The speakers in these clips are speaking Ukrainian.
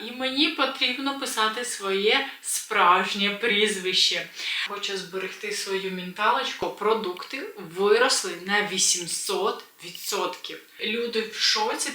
І мені потрібно писати своє справжнє прізвище. Хочу зберегти свою менталочку. Продукти виросли на 800%. Люди в шоці.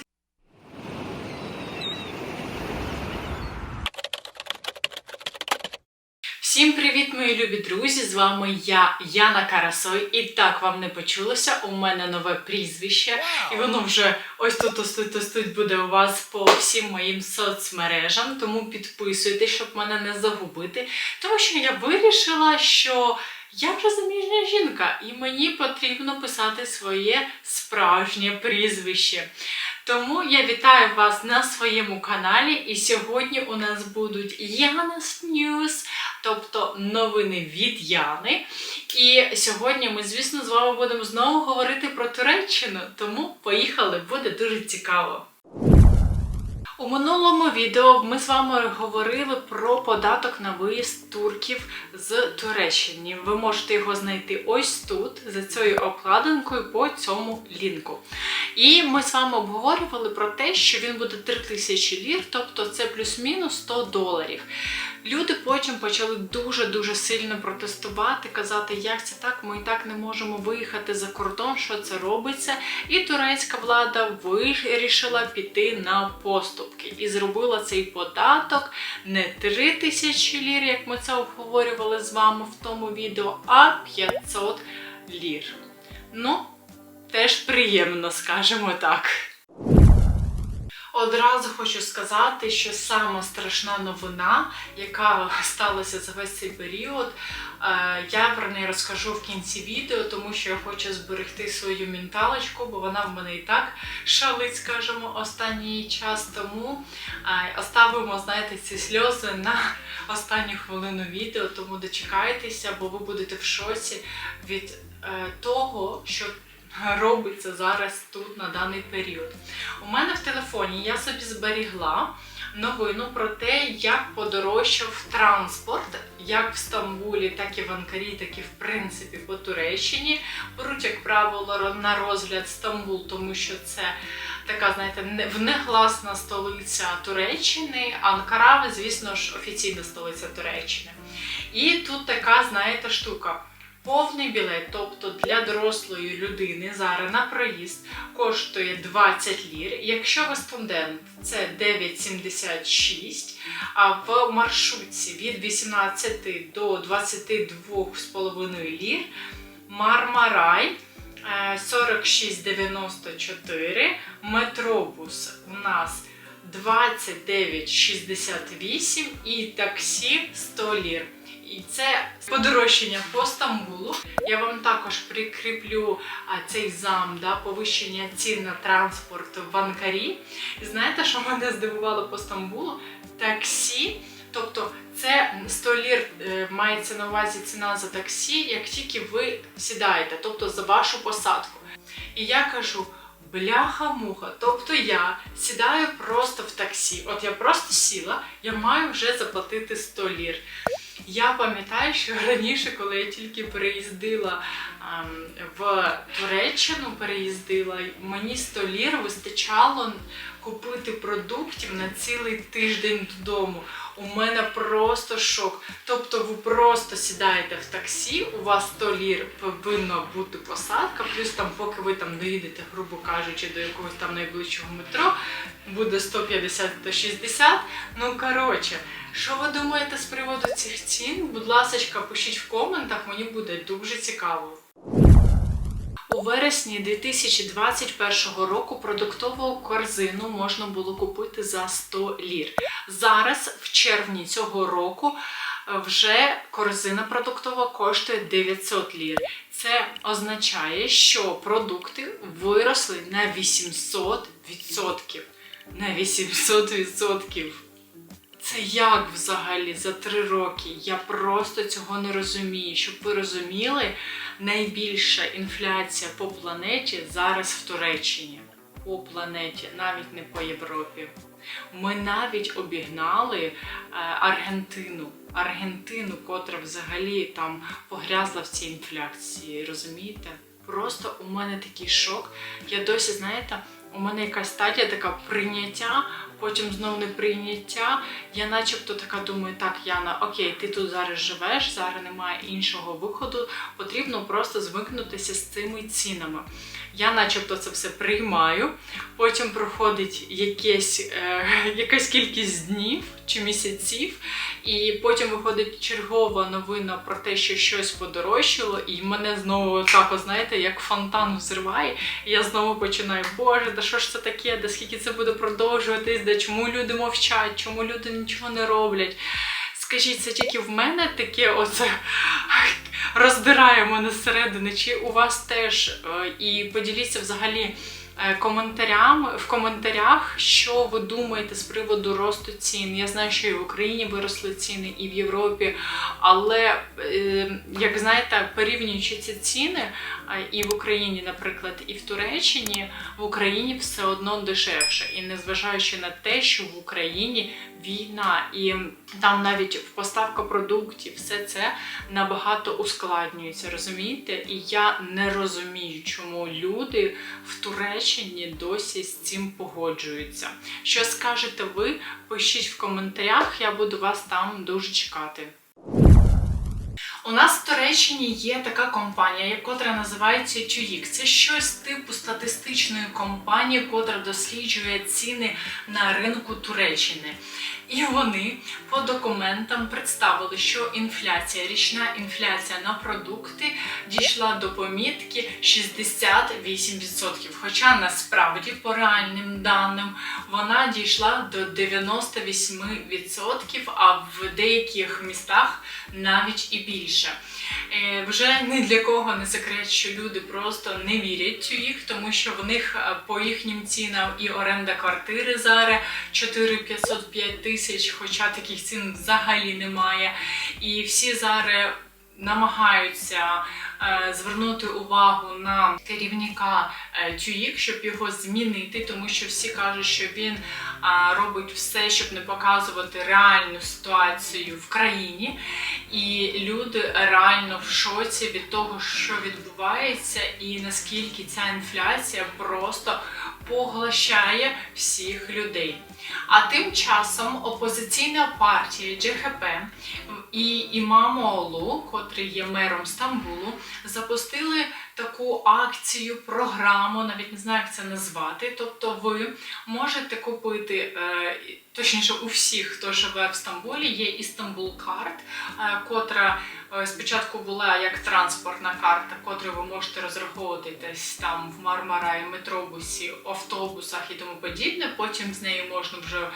Всім привіт, мої любі друзі! З вами я, Яна Карасой. І так вам не почулося. У мене нове прізвище, і воно вже ось тут, ось тут, ось тут буде у вас по всім моїм соцмережам. Тому підписуйтесь, щоб мене не загубити. Тому що я вирішила, що я вже заміжня жінка, і мені потрібно писати своє справжнє прізвище. Тому я вітаю вас на своєму каналі. І сьогодні у нас будуть Янас News, тобто новини від Яни. І сьогодні ми, звісно, з вами будемо знову говорити про Туреччину. Тому поїхали, буде дуже цікаво. У минулому відео ми з вами говорили про податок на виїзд турків з Туреччини. Ви можете його знайти ось тут, за цією обкладинкою по цьому лінку. І ми з вами обговорювали про те, що він буде 3000 лір, тобто це плюс-мінус 100 доларів. Люди потім почали дуже-дуже сильно протестувати, казати, як це так, ми і так не можемо виїхати за кордон, що це робиться. І турецька влада вирішила піти на поступки і зробила цей податок не 3 тисячі лір, як ми це обговорювали з вами в тому відео, а 500 лір. Ну, теж приємно, скажімо так. Одразу хочу сказати, що сама страшна новина, яка сталася за весь цей період, е, я про неї розкажу в кінці відео, тому що я хочу зберегти свою менталочку, бо вона в мене і так шалить, скажімо, останній час. Тому е, оставимо, знаєте, ці сльози на останню хвилину відео, тому дочекайтеся, бо ви будете в шоці від е, того, що робиться зараз тут на даний період. У мене в телефоні я собі зберігла новину про те, як подорожчав транспорт, як в Стамбулі, так і в Анкарі, так і в принципі по Туреччині. Беруть, як правило, на розгляд Стамбул, тому що це така, знаєте, не- внегласна столиця Туреччини, Анкара, звісно ж, офіційна столиця Туреччини. І тут така, знаєте, штука. Повний білет, тобто для дорослої людини зараз на проїзд коштує 20 лір. Якщо ви студент, це 9,76, а в маршрутці від 18 до 22,5 лір. Мармарай е, 46,94, метробус у нас 29,68 і таксі 100 лір. І це подорожчання по Стамбулу. Я вам також прикріплю цей зам, да, повищення цін на транспорт в Анкарі. І знаєте, що мене здивувало по Стамбулу? Таксі. Тобто це 100 лір е, мається на увазі ціна за таксі, як тільки ви сідаєте, тобто за вашу посадку. І я кажу. Бляха-муха, тобто я сідаю просто в таксі. От я просто сіла, я маю вже заплатити 100 лір. Я пам'ятаю, що раніше, коли я тільки переїздила ем, в Туреччину, переїздила, мені 100 лір вистачало купити продуктів на цілий тиждень додому. У мене просто шок. Тобто ви просто сідаєте в таксі, у вас 100 лір повинна бути посадка, плюс там, поки ви там доїдете, грубо кажучи, до якогось там найближчого метро, буде 150-160. Ну коротше, що ви думаєте з приводу цих цін? Будь ласка, пишіть в коментах, мені буде дуже цікаво. У вересні 2021 року продуктову корзину можна було купити за 100 лір. Зараз, в червні цього року, вже корзина продуктова коштує 900 лір. Це означає, що продукти виросли на 800%. На 800%. Це як взагалі за три роки? Я просто цього не розумію. Щоб ви розуміли, найбільша інфляція по планеті зараз в Туреччині. По планеті, навіть не по Європі. Ми навіть обігнали е, Аргентину. Аргентину, котра взагалі там погрязла в цій інфляції. Розумієте? Просто у мене такий шок. Я досі, знаєте, у мене якась стадія така прийняття потім знову неприйняття. Я начебто така думаю, так, Яна, окей, ти тут зараз живеш, зараз немає іншого виходу, потрібно просто звикнутися з цими цінами. Я начебто це все приймаю, потім проходить якесь, е, якась кількість днів чи місяців, і потім виходить чергова новина про те, що щось подорожчало, і мене знову так, знаєте, як фонтан взриває. І я знову починаю, Боже, да що ж це таке, да скільки це буде продовжуватись, да чому люди мовчать, чому люди нічого не роблять. Скажіть, це тільки в мене таке оце роздирає мене зсередини, чи у вас теж? Е, І поділіться взагалі е, коментарями в коментарях, що ви думаєте з приводу росту цін. Я знаю, що і в Україні виросли ціни, і в Європі. Але е, як знаєте, порівнюючи ці ціни і в Україні, наприклад, і в Туреччині, в Україні все одно дешевше. І незважаючи на те, що в Україні війна, і там навіть поставка продуктів, все це набагато ускладнюється, розумієте? І я не розумію, чому люди в Туреччині досі з цим погоджуються. Що скажете ви? Пишіть в коментарях, я буду вас там дуже чекати. У нас в Туреччині є така компанія, яка називається TUIC. Це щось типу статистичної компанії, котра досліджує ціни на ринку Туреччини. І вони по документам представили, що інфляція, річна інфляція на продукти дійшла до помітки 68%. Хоча насправді, по реальним даним, вона дійшла до 98%, а в деяких містах навіть і більше. Е, Вже ні для кого не секрет, що люди просто не вірять у їх, тому що в них е, по їхнім цінам і оренда квартири зараз 4 505 тисяч, хоча таких цін взагалі немає. І всі зараз намагаються е, звернути увагу на керівника ТЮїК, щоб його змінити, тому що всі кажуть, що він робить все, щоб не показувати реальну ситуацію в країні, і люди реально в шоці від того, що відбувається, і наскільки ця інфляція просто поглощає всіх людей. А тим часом опозиційна партія ДЖХП і Імамоглу, котрий є мером Стамбулу, запустили таку акцію, програму, навіть не знаю, як це назвати. Тобто, ви можете купити, е, точніше, у всіх, хто живе в Стамбулі, є Істанбул карт, е, котра е, спочатку була як транспортна карта, котру ви можете розраховувати десь там в Мармарай, метробусі, автобусах і тому подібне. Потім з нею можна вже е,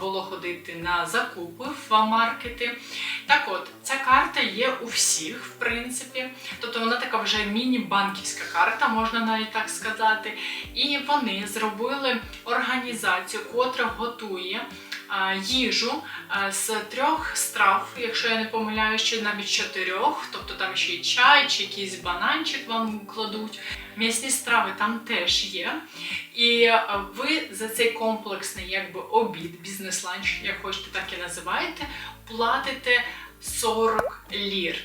було ходити на закупи в маркети. Так от, ця карта є у всіх, в принципі. Тобто вона така вже міні-банківська карта, можна навіть так сказати. І вони зробили організацію, котра готує їжу з трьох страв, якщо я не помиляюсь, чи навіть чотирьох, тобто там ще й чай, чи якийсь бананчик вам кладуть. М'ясні страви там теж є. І ви за цей комплексний якби обід, бізнес-ланч, як хочете, так і називаєте, платите 40 лір.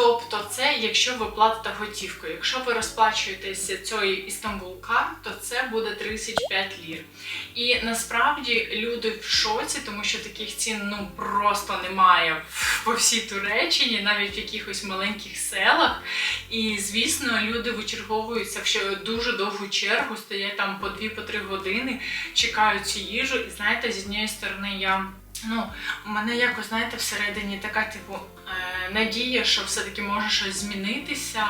Тобто, це якщо ви платите готівкою. Якщо ви розплачуєтеся цією Істанбул карт, то це буде 35 лір. І насправді люди в шоці, тому що таких цін ну просто немає по всій Туреччині, навіть в якихось маленьких селах. І звісно, люди вичерговуються в дуже довгу чергу, стоять там по 2-3 години, чекають цю їжу. І знаєте, з однієї сторони я. Ну, у мене якось, знаєте, всередині така, типу, е, надія, що все-таки може щось змінитися,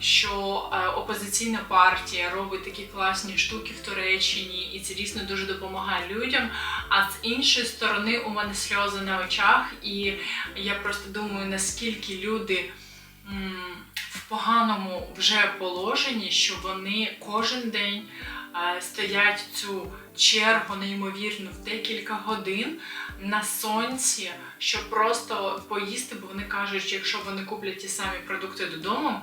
що е, опозиційна партія робить такі класні штуки в Туреччині, і це дійсно дуже допомагає людям. А з іншої сторони, у мене сльози на очах, і я просто думаю, наскільки люди в поганому вже положенні, що вони кожен день стоять цю чергу неймовірно в декілька годин на сонці, щоб просто поїсти, бо вони кажуть, що якщо вони куплять ті самі продукти додому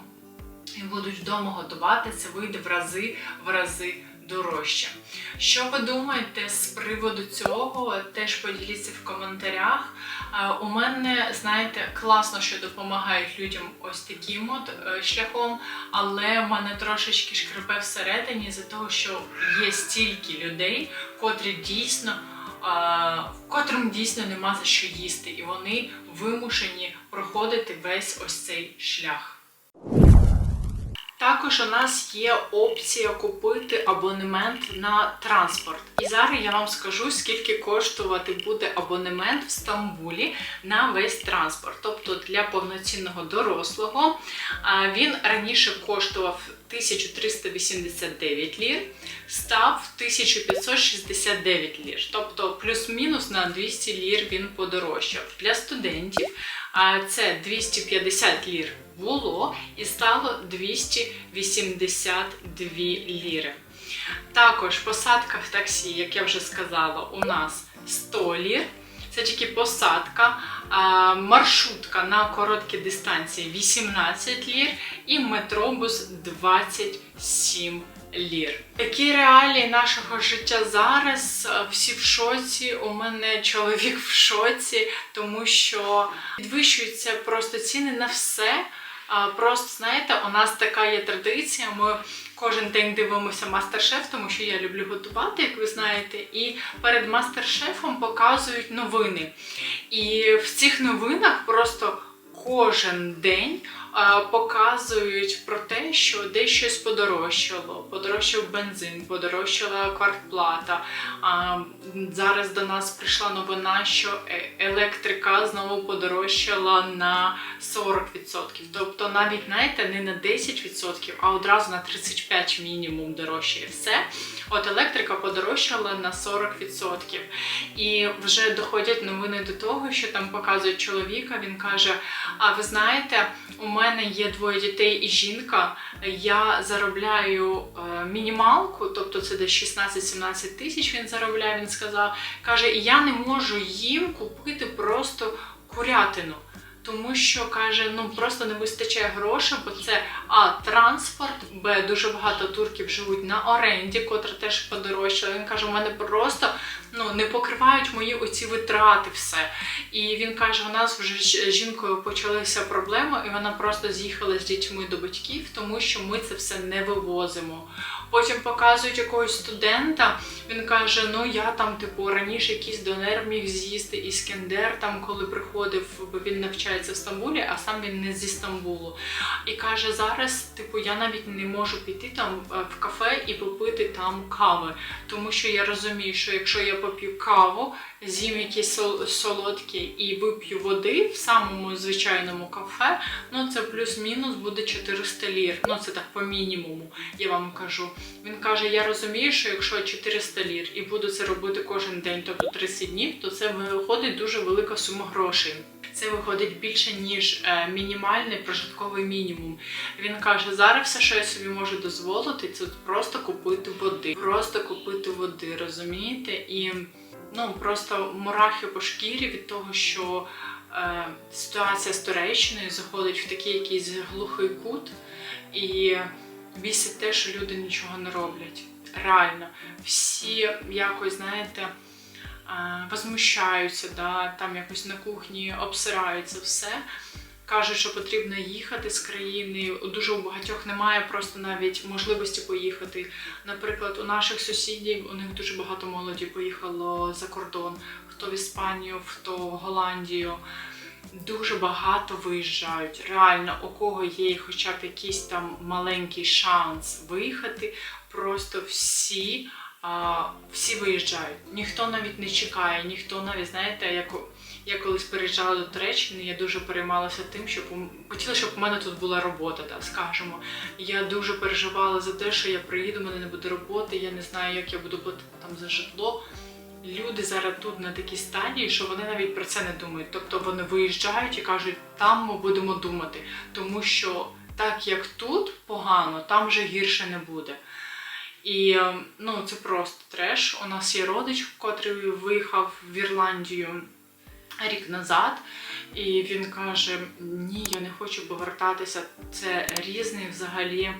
і будуть вдома готувати, це вийде в рази в рази дорожче. Що ви думаєте з приводу цього? Теж поділіться в коментарях. Е, У мене, знаєте, класно, що допомагають людям ось таким от е, шляхом, але в мене трошечки шкребе всередині за того, що є стільки людей, котрі дійсно котрим дійсно нема за що їсти, і вони вимушені проходити весь ось цей шлях. Також у нас є опція купити абонемент на транспорт. І зараз я вам скажу, скільки коштувати буде абонемент в Стамбулі на весь транспорт. Тобто для повноцінного дорослого він раніше коштував 1389 лір, став 1569 лір. Тобто плюс-мінус на 200 лір він подорожчав. Для студентів це 250 лір було і стало 282 ліри. Також посадка в таксі, як я вже сказала, у нас 100 лір. Це тільки посадка, маршрутка на короткі дистанції 18 лір і метробус 27 лір. Такі реалії нашого життя зараз. е, Всі в шоці. У мене чоловік в шоці, тому що підвищуються просто ціни на все. Просто знаєте, у нас така є традиція. Ми кожен день дивимося мастер-шеф, тому що я люблю готувати, як ви знаєте. І перед мастер-шефом показують новини. І в цих новинах просто кожен день показують про те, що десь щось подорожчало, подорожчав бензин, подорожчала квартплата. Зараз до нас прийшла новина, що е- електрика знову подорожчала на 40%. Тобто навіть знаєте, не на 10%, а одразу на 35% мінімум дорожчає все. От електрика подорожчала на 40%. І вже доходять новини до того, що там показують чоловіка. Він каже: А ви знаєте, у мене є двоє дітей і жінка. Я заробляю е, мінімалку, тобто це десь 16-17 тисяч. Він заробляє. Він сказав, каже, я не можу їм купити просто курятину. Тому що каже, ну просто не вистачає грошей, бо це а транспорт, б дуже багато турків живуть на оренді, котра теж подорожчала. Він каже, у мене просто ну не покривають мої оці витрати, все. І він каже, у нас вже з жінкою почалися проблеми, і вона просто з'їхала з дітьми до батьків, тому що ми це все не вивозимо. Потім показують якогось студента. Він каже: Ну я там, типу, раніше якийсь донер міг з'їсти іскендер, там коли приходив, бо він навчається в Стамбулі, а сам він не зі Стамбулу. І каже, зараз, типу, я навіть не можу піти там е, в кафе і попити там кави. Тому що я розумію, що якщо я поп'ю каву, з'їм якісь сол- солодкі і вип'ю води в самому звичайному кафе, ну це плюс-мінус буде 400 лір. Ну це так по мінімуму, я вам кажу. Він каже: я розумію, що якщо 400 лір і буду це робити кожен день, тобто 30 днів, то це виходить дуже велика сума грошей. Це виходить більше ніж е, мінімальний прожитковий мінімум. Він каже: зараз все, що я собі можу дозволити, це просто купити води. Просто купити води, розумієте? І ну просто мурахи по шкірі від того, що е, ситуація з Туреччиною заходить в такий якийсь глухий кут, і бісить те, що люди нічого не роблять. Реально, всі якось, знаєте, е, возмущаються, да, там якось на кухні обсираються все. Кажуть, що потрібно їхати з країни. Дуже у багатьох немає просто навіть можливості поїхати. Наприклад, у наших сусідів у них дуже багато молоді поїхало за кордон, хто в Іспанію, хто в Голландію. Дуже багато виїжджають. Реально, у кого є хоча б якийсь там маленький шанс виїхати, просто всі, всі виїжджають. Ніхто навіть не чекає, ніхто навіть, знаєте, як я колись переїжджала до Туреччини, я дуже переймалася тим, щоб хотіла, щоб у мене тут була робота, так скажемо. Я дуже переживала за те, що я приїду, у мене не буде роботи, я не знаю, як я буду платити там за житло. Люди зараз тут на такій стадії, що вони навіть про це не думають. Тобто вони виїжджають і кажуть, там ми будемо думати, тому що так як тут погано, там вже гірше не буде. І е, ну це просто треш. У нас є родич, котрий виїхав в Ірландію рік назад, і він каже: Ні, я не хочу повертатися. Це різний взагалі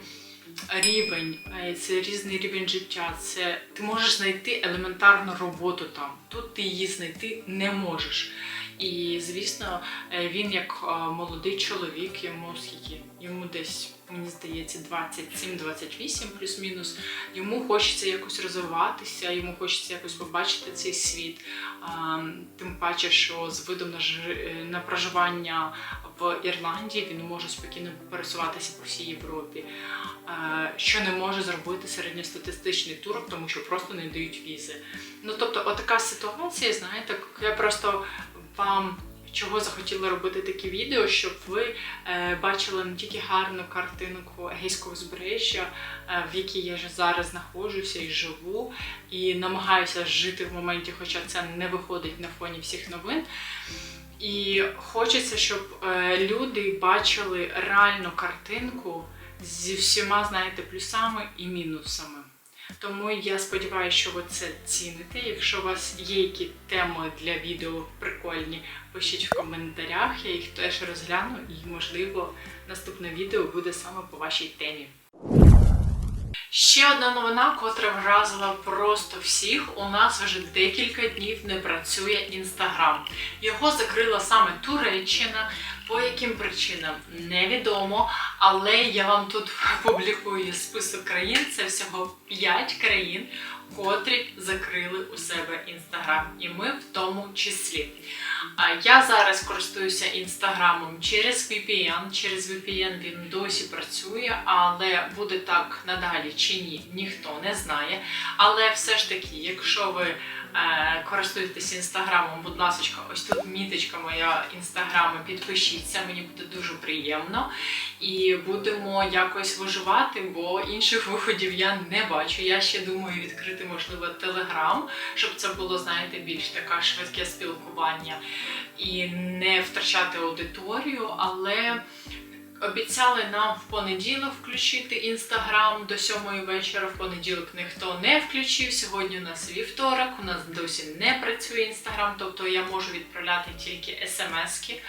рівень, е, це різний рівень життя. Це ти можеш знайти елементарну роботу там. Тут ти її знайти не можеш. І звісно, е, він як е, молодий чоловік, йому скільки? Йому десь, мені здається, 27-28 плюс-мінус. Йому хочеться якось розвиватися, йому хочеться якось побачити цей світ. Тим паче, що з видом на, жи- е, на проживання в Ірландії він може спокійно пересуватися по всій Європі, що не може зробити середньостатистичний турок, тому що просто не дають візи. Ну тобто, отака ситуація, знаєте, я просто вам. Чого захотіла робити такі відео, щоб ви е, бачили не тільки гарну картинку Егейського узбережжя, е, в якій я ж зараз знаходжуся і живу, і намагаюся жити в моменті, хоча це не виходить на фоні всіх новин. І хочеться, щоб е, люди бачили реальну картинку зі всіма, знаєте, плюсами і мінусами. Тому я сподіваюся, що ви це ціните. Якщо у вас є які теми для відео прикольні, пишіть в коментарях, я їх теж розгляну, і можливо наступне відео буде саме по вашій темі. Ще одна новина, котра вразила просто всіх. У нас вже декілька днів не працює інстаграм. Його закрила саме Туреччина. По яким причинам невідомо, але я вам тут публікую список країн. Це всього 5 країн, котрі закрили у себе інстаграм, і ми в тому числі. Я зараз користуюся інстаграмом через VPN. Через VPN він досі працює, але буде так надалі чи ні, ніхто не знає. Але все ж таки, якщо ви е, користуєтесь інстаграмом, будь ласка, ось тут міточка моя інстаграму, підпишіться, мені буде дуже приємно. І будемо якось виживати, бо інших виходів я не бачу. Я ще думаю відкрити, можливо, телеграм, щоб це було, знаєте, більш таке швидке спілкування і не втрачати аудиторію, але. Обіцяли нам в понеділок включити інстаграм до сьомої вечора. В понеділок ніхто не включив. Сьогодні у нас вівторок, у нас досі не працює інстаграм, тобто я можу відправляти тільки смски,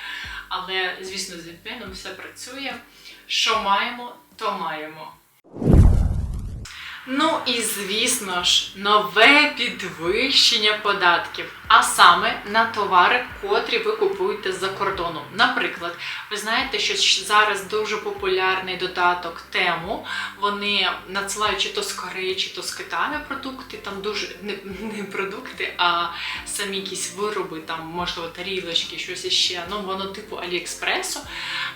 але звісно з VPN все працює. Що маємо, то маємо. Ну і звісно ж, нове підвищення податків, а саме на товари, котрі ви купуєте за кордоном. Наприклад, ви знаєте, що зараз дуже популярний додаток тему. Вони надсилають чи то з Кореї, чи то з Китаю продукти. Там дуже не, не продукти, а самі якісь вироби, там можливо тарілочки, щось іще. Ну воно типу Аліекспресу.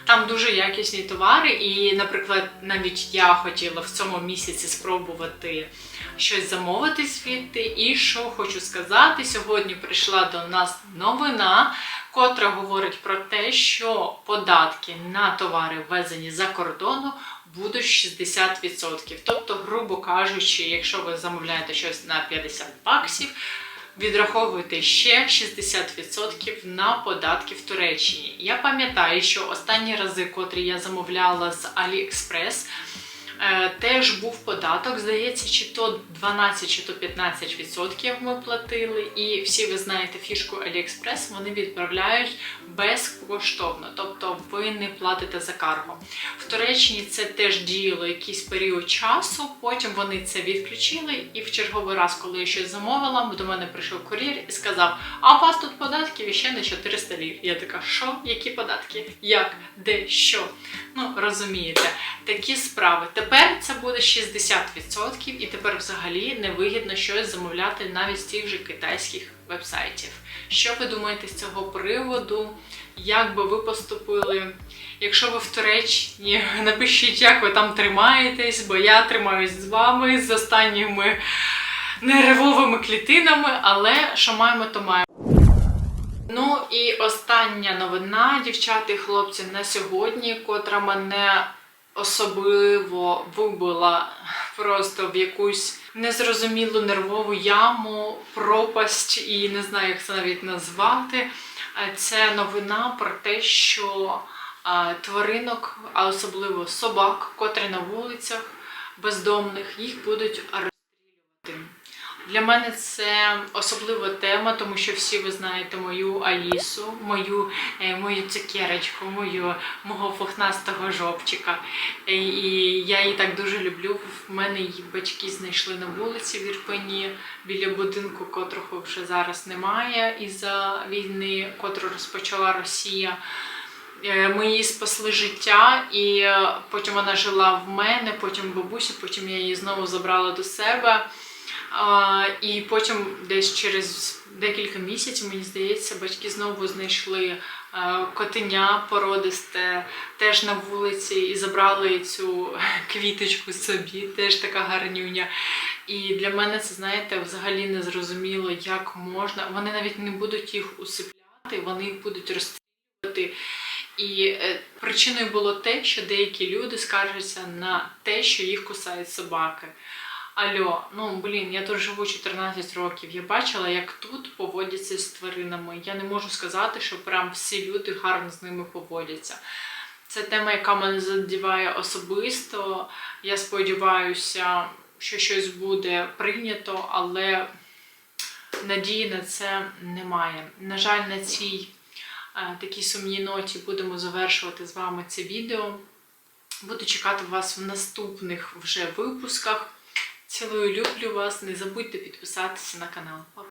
Там дуже якісні товари, і, наприклад, навіть я хотіла в цьому місяці спробувати щось замовити звідти. І що хочу сказати, сьогодні прийшла до нас новина, котра говорить про те, що податки на товари, ввезені за кордону, будуть 60%. Тобто, грубо кажучи, якщо ви замовляєте щось на 50 баксів, відраховуйте ще 60% на податки в Туреччині. Я пам'ятаю, що останні рази, котрі я замовляла з AliExpress, теж був податок, здається, чи то 12, чи то 15% ми платили. І всі ви знаєте фішку AliExpress, вони відправляють безкоштовно, тобто ви не платите за карго. В Туреччині це теж діяло якийсь період часу, потім вони це відключили, і в черговий раз, коли я щось замовила, до мене прийшов кур'єр і сказав: А у вас тут податків ще на 400 лір. Я така, що? Які податки? Як? Де? Що? Ну, розумієте, такі справи. Тепер це буде 60%, і тепер взагалі невигідно щось замовляти навіть з тих же китайських вебсайтів. Що ви думаєте з цього приводу? Як би ви поступили? Якщо ви в Туреччині, напишіть, як ви там тримаєтесь, бо я тримаюсь з вами з останніми нервовими клітинами, але що маємо, то маємо. Ну і остання новина, дівчата і хлопці, на сьогодні, котра мене особливо вибила просто в якусь незрозумілу нервову яму, пропасть, і не знаю, як це навіть назвати. Це новина про те, що тваринок, а особливо собак, котрі на вулицях бездомних, їх будуть. Для мене це особлива тема, тому що всі ви знаєте мою Алісу, мою, е, мою цукерочку, мою мого пухнастого жопчика. Е, І я її так дуже люблю. В мене її батьки знайшли на вулиці в Ірпені біля будинку, котрого вже зараз немає із-за війни, котру розпочала Росія. Е, Ми їй спасли життя, і потім вона жила в мене, потім бабусі, потім я її знову забрала до себе. І потім, десь через декілька місяців, мені здається, батьки знову знайшли е, котеня породисте теж на вулиці і забрали цю квіточку собі, теж така гарнюня. І для мене це, знаєте, взагалі не зрозуміло, як можна. Вони навіть не будуть їх усипляти, вони їх будуть розстрілювати. І е, причиною було те, що деякі люди скаржаться на те, що їх кусають собаки. Альо, ну блін, я тут живу 14 років. Я бачила, як тут поводяться з тваринами. Я не можу сказати, що прям всі люди гарно з ними поводяться. Це тема, яка мене задіває особисто. Я сподіваюся, що щось буде прийнято, але надії на це немає. На жаль, на цій е, такій сумній ноті будемо завершувати з вами це відео. Буду чекати вас в наступних вже випусках. Цілую, люблю вас. Не забудьте підписатися на канал.